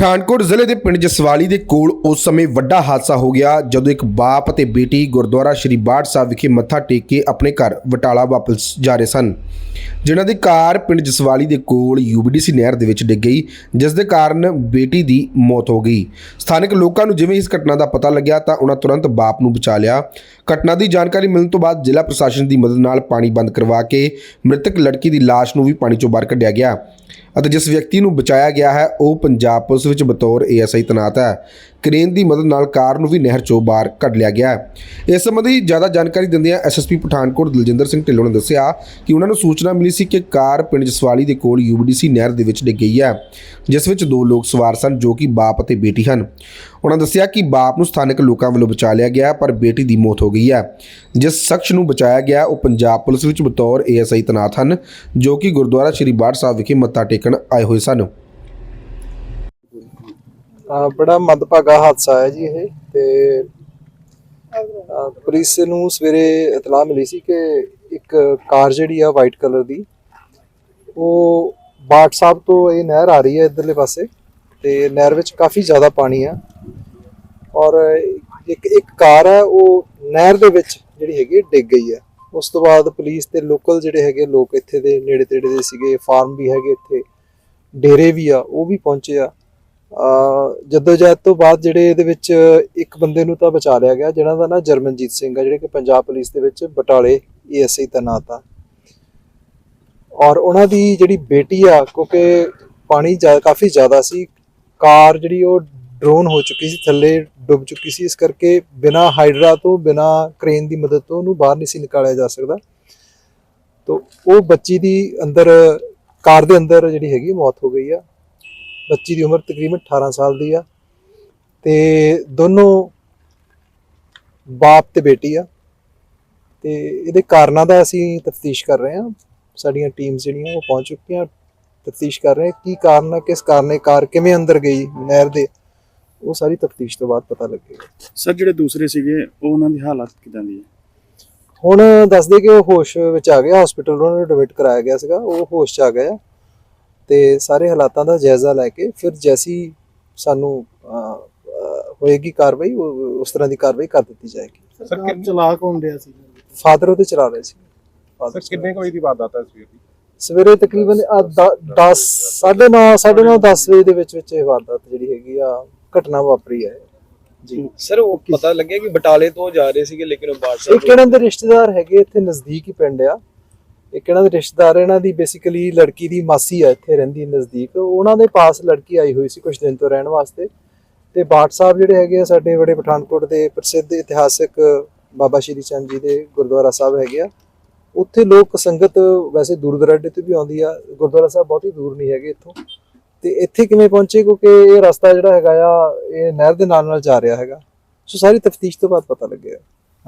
ਪਠਾਨਕੋਟ ਜ਼ਿਲ੍ਹੇ ਦੇ ਪਿੰਡ ਜਸਵਾਲੀ ਦੇ ਕੋਲ ਉਸ ਸਮੇਂ ਵੱਡਾ ਹਾਦਸਾ ਹੋ ਗਿਆ, ਜਦੋਂ ਇੱਕ ਬਾਪ ਅਤੇ ਬੇਟੀ ਗੁਰਦੁਆਰਾ ਸ਼੍ਰੀ ਬਾੜ ਸਾਹਿਬ ਵਿਖੇ ਮੱਥਾ ਟੇਕ ਕੇ ਆਪਣੇ ਘਰ ਬਟਾਲਾ ਵਾਪਸ ਜਾ ਰਹੇ ਸਨ। ਜਿਨ੍ਹਾਂ ਦੀ ਕਾਰ ਪਿੰਡ ਜਸਵਾਲੀ ਦੇ ਕੋਲ ਯੂਬੀਡੀਸੀ ਨਹਿਰ ਦੇ ਵਿੱਚ ਡਿੱਗ ਗਈ, ਜਿਸ ਦੇ ਕਾਰਨ ਬੇਟੀ ਦੀ ਮੌਤ ਹੋ ਗਈ। ਸਥਾਨਕ ਲੋਕਾਂ ਨੂੰ ਜਿਵੇਂ ਇਸ ਘਟਨਾ ਦਾ ਪਤਾ ਲੱਗਿਆ, ਤਾਂ ਉਹਨਾਂ ਤੁਰੰਤ ਬਾਪ ਨੂੰ ਬਚਾ ਲਿਆ। ਘਟਨਾ ਦੀ ਜਾਣਕਾਰੀ ਮਿਲਣ ਤੋਂ ਬਾਅਦ ਜ਼ਿਲ੍ਹਾ ਪ੍ਰਸ਼ਾਸਨ ਦੀ ਮਦਦ ਨਾਲ ਪਾਣੀ ਬੰਦ ਕਰਵਾ ਕੇ ਮ੍ਰਿਤਕ ਲੜਕੀ ਦੀ ਲਾਸ਼ ਨੂੰ ਵੀ ਪਾਣੀ ਚੋਂ ਬਾਹਰ ਕੱਢਿਆ ਗਿਆ। ਅਤੇ ਜਿਸ ਵਿਅਕਤੀ ਨੂੰ ਬਚਾਇਆ ਗਿਆ ਹੈ, ਉਹ ਪੰਜਾਬ ਪੁਲਿਸ ਵਿੱਚ ਬਤੌਰ ਏਐਸਆਈ ਤੈਨਾਤ ਹੈ। ਕ੍ਰੇਨ ਦੀ ਮਦਦ ਨਾਲ ਕਾਰ ਨੂੰ ਵੀ ਨਹਿਰ ਚੋਂ ਬਾਹਰ ਕੱਢ ਲਿਆ ਗਿਆ ਇਸ ਸੰਬੰਧੀ ਜ਼ਿਆਦਾ ਜਾਣਕਾਰੀ ਦਿੰਦਿਆਂ ਐਸਐਸਪੀ ਪਠਾਨਕੋਟ ਦਲਜਿੰਦਰ ਸਿੰਘ ਢਿੱਲੋਂ ਨੇ ਦੱਸਿਆ ਕਿ ਉਹਨਾਂ ਨੂੰ ਸੂਚਨਾ ਮਿਲੀ ਸੀ ਕਿ ਕਾਰ ਪਿੰਡ ਜਸਵਾਲੀ ਦੇ ਕੋਲ ਯੂਬੀਡੀਸੀ ਨਹਿਰ ਦੇ ਵਿੱਚ ਡਿੱਗ ਗਈ ਹੈ, ਜਿਸ ਵਿੱਚ ਦੋ ਲੋਕ ਸਵਾਰ ਸਨ ਜੋ ਕਿ ਬਾਪ ਅਤੇ ਬੇਟੀ ਹਨ। ਉਹਨਾਂ ਦੱਸਿਆ ਕਿ ਬਾਪ ਨੂੰ ਸਥਾਨਕ ਲੋਕਾਂ ਵੱਲੋਂ ਬਚਾ ਲਿਆ ਗਿਆ, ਪਰ ਬੇਟੀ ਦੀ ਮੌਤ ਹੋ ਗਈ ਹੈ, ਜਿਸ ਸ਼ਖਸ ਨੂੰ ਬਚਾਇਆ ਗਿਆ, ਉਹ ਪੰਜਾਬ ਪੁਲਿਸ ਵਿੱਚ ਬਤੌਰ ਏਐਸਆਈ ਤੈਨਾਤ ਹਨ, ਜੋ ਕਿ ਗੁਰਦੁਆਰਾ ਸ਼੍ਰੀ ਬਾੜ ਸਾਹਿਬ ਵਿਖੇ ਮੱਥਾ ਟੇਕਣ ਆਏ ਹੋਏ ਸਨ। ਬੜਾ ਮੰਦਭਾਗਾ ਹਾਦਸਾ ਹੈ ਜੀ ਇਹ ਤੇ ਪੁਲਿਸ ਨੂੰ ਸਵੇਰੇ ਇਤਲਾਹ ਮਿਲੀ ਸੀ ਕਿ ਇੱਕ ਕਾਰ ਜਿਹੜੀ ਆ ਵਾਈਟ ਕਲਰ ਦੀ, ਉਹ ਬਾਟ ਸਾਹਿਬ ਤੋਂ ਇਹ ਨਹਿਰ ਆ ਰਹੀ ਹੈ ਇਧਰਲੇ ਪਾਸੇ ਤੇ ਨਹਿਰ ਵਿੱਚ ਕਾਫੀ ਜ਼ਿਆਦਾ ਪਾਣੀ ਆ ਔਰ ਇੱਕ ਇੱਕ ਕਾਰ ਹੈ, ਉਹ ਨਹਿਰ ਦੇ ਵਿੱਚ ਜਿਹੜੀ ਹੈਗੀ ਡਿੱਗ ਗਈ ਹੈ। ਉਸ ਤੋਂ ਬਾਅਦ ਪੁਲਿਸ ਤੇ ਲੋਕਲ ਜਿਹੜੇ ਹੈਗੇ ਲੋਕ ਇੱਥੇ ਦੇ ਨੇੜੇ ਤੇੜੇ ਦੇ ਸੀਗੇ ਫਾਰਮ ਵੀ ਹੈਗੇ ਇੱਥੇ, ਡੇਰੇ ਵੀ ਆ, ਉਹ ਵੀ ਪਹੁੰਚੇ ਆ। ਜਦੋਜਹਿਦ ਤੋਂ ਬਾਅਦ ਜਿਹੜੇ ਇਹਦੇ ਵਿੱਚ ਇੱਕ ਬੰਦੇ ਨੂੰ ਤਾਂ ਬਚਾ ਲਿਆ ਗਿਆ, ਜਿਹਨਾਂ ਦਾ ਨਾਂ ਜਰਮਨਜੀਤ ਸਿੰਘ ਆ, ਜਿਹੜੇ ਕਿ ਪੰਜਾਬ ਪੁਲਿਸ ਦੇ ਵਿੱਚ ਬਟਾਲੇ ਏਐਸਆਈ ਤੈਨਾਤ ਆ। ਔਰ ਉਹਨਾਂ ਦੀ ਜਿਹੜੀ ਬੇਟੀ ਆ, ਕਿਉਂਕਿ ਪਾਣੀ ਕਾਫੀ ਜ਼ਿਆਦਾ ਸੀ, ਕਾਰ ਜਿਹੜੀ ਉਹ ਡਰੋਨ ਹੋ ਚੁੱਕੀ ਸੀ, ਥੱਲੇ ਡੁੱਬ ਚੁੱਕੀ ਸੀ, ਇਸ ਕਰਕੇ ਬਿਨਾ ਹਾਈਡਰਾ ਤੋਂ, ਬਿਨਾ ਕ੍ਰੇਨ ਦੀ ਮਦਦ ਤੋਂ ਉਹਨੂੰ ਬਾਹਰ ਨਹੀਂ ਸੀ ਨਿਕਾਲਿਆ ਜਾ ਸਕਦਾ। ਤੋ ਉਹ ਬੱਚੀ ਦੀ ਅੰਦਰ, ਕਾਰ ਦੇ ਅੰਦਰ ਜਿਹੜੀ ਹੈਗੀ ਮੌਤ ਹੋ ਗਈ ਆ। ਬੱਚੀ ਦੀ ਉਮਰ ਤਕਰੀਬਨ 18 ਸਾਲ ਦੀ ਆ। ਤੇ ਦੋਨੋਂ ਬਾਪ ਤੇ ਬੇਟੀ ਆ। ਤੇ ਇਹਦੇ ਕਾਰਨਾਂ ਦਾ ਅਸੀਂ ਤਫਤੀਸ਼ ਕਰ ਰਹੇ ਹਾਂ। ਸਾਡੀਆਂ ਟੀਮਸ ਜਿਹੜੀਆਂ ਉਹ ਪਹੁੰਚ ਚੁੱਕੀਆਂ ਤਫਤੀਸ਼ ਕਰ ਰਹੇ ਕੀ ਕਾਰਨ ਆ ਕਿਸ ਕਾਰਨ ਕਾਰ ਕਿਵੇਂ ਅੰਦਰ ਗਈ ਨਹਿਰ ਦੇ ਉਹ ਸਾਰੀ ਤਫਤੀਸ਼ ਤੋਂ ਬਾਅਦ ਪਤਾ ਲੱਗੇਗਾ। ਸਰ ਜਿਹੜੇ ਦੂਸਰੇ ਸੀਗੇ ਉਹ ਉਹਨਾਂ ਦੀ ਹਾਲਤ ਕਿਦਾਂ ਦੀ ਹੈ ਹੁਣ ਦੱਸਦੇ ਕਿ ਉਹ ਹੋਸ਼ ਵਿੱਚ ਆ ਗਿਆ। ਹਸਪੀਟਲ ਉਹਨਾਂ ਨੂੰ ਐਡਮਿਟ ਕਰਾਇਆ ਗਿਆ ਸੀਗਾ। ਉਹ ਹੋਸ਼ 'ਚ ਆ ਗਿਆ ਤੇ ਸਾਰੇ ਹਾਲਾਤਾਂ ਦਾ ਜਾਇਜ਼ਾ ਲੈ ਕੇ ਫਿਰ ਜੈਸੀ ਸਾਨੂੰ ਹੋਏਗੀ ਕਾਰਵਾਈ ਉਹ- ਉਸ ਤਰ੍ਹਾਂ ਦੀ ਕਾਰਵਾਈ ਕਰ ਦਿੱਤੀ ਜਾਏਗੀ। ਸਰ ਕਿ ਚਲਾ ਕੌਣ ਰਿਹਾ ਸੀ? ਫਾਦਰ ਉਹਦੇ ਚਲਾ ਰਹੇ ਸੀ। ਸਰ ਕਿੰਨੇ ਕੁ ਵਜੇ ਦੀ ਵਾਰਦਾਤ ਹੈ ਸਵੇਰ ਦੀ? ਸਵੇਰੇ ਤਕਰੀਬਨ 10 9:30 9:30 10 ਵਜੇ ਦੇ ਵਿੱਚ ਵਿੱਚ ਇਹ ਵਾਰਦਾਤ ਜਿਹੜੀ ਹੈਗੀ ਆ ਘਟਨਾ ਵਾਪਰੀ ਹੈ। ਜੀ। ਸਰ ਉਹ ਪਤਾ ਲੱਗਿਆ ਕਿ ਬਟਾਲੇ ਤੋਂ ਜਾ ਰਹੇ ਸੀਗੇ ਲੇਕਿਨ ਉਹ ਇਹ ਬਾਦਸ਼ਾਹ ਕਿਹਨਾਂ ਦੇ ਰਿਸ਼ਤੇਦਾਰ ਹੈਗੇ ਇੱਥੇ ਨਜ਼ਦੀਕ ਹੀ ਪਿੰਡ ਆ। ਇੱਕ ਇਹਨਾਂ ਦੇ ਰਿਸ਼ਤੇਦਾਰ ਇਹਨਾਂ ਦੀ ਬੇਸਿਕਲੀ ਲੜਕੀ ਦੀ ਮਾਸੀ ਆ ਇੱਥੇ, ਰਹਿੰਦੀ ਨਜ਼ਦੀਕ। ਉਹਨਾਂ ਦੇ ਪਾਸ ਲੜਕੀ ਆਈ ਹੋਈ ਸੀ ਕੁਝ ਦਿਨ ਤੋਂ ਰਹਿਣ ਵਾਸਤੇ। ਤੇ ਬਾਟ ਸਾਹਿਬ ਜਿਹੜੇ ਹੈਗੇ ਆ, ਸਾਡੇ ਬੜੇ ਪਠਾਨਕੋਟ ਦੇ ਪ੍ਰਸਿੱਧ ਇਤਿਹਾਸਿਕ ਬਾਬਾ ਸ਼੍ਰੀ ਚੰਦ ਜੀ ਦੇ ਗੁਰਦੁਆਰਾ ਸਾਹਿਬ ਹੈਗੇ ਆ। ਉੱਥੇ ਲੋਕ ਸੰਗਤ ਵੈਸੇ ਦੂਰ ਦਰਾਡੇ ਤੋਂ ਵੀ ਆਉਂਦੀ ਆ। ਗੁਰਦੁਆਰਾ ਸਾਹਿਬ ਬਹੁਤ ਹੀ ਦੂਰ ਨਹੀਂ ਹੈਗੇ ਇੱਥੋਂ। ਤੇ ਇੱਥੇ ਕਿਵੇਂ ਪਹੁੰਚੇ? ਕਿਉਂਕਿ ਇਹ ਰਸਤਾ ਜਿਹੜਾ ਹੈਗਾ ਆ, ਇਹ ਨਹਿਰ ਦੇ ਨਾਲ ਨਾਲ ਜਾ ਰਿਹਾ ਹੈਗਾ। ਸੋ ਸਾਰੀ ਤਫਤੀਸ਼ ਤੋਂ ਬਾਅਦ ਪਤਾ ਲੱਗਿਆ।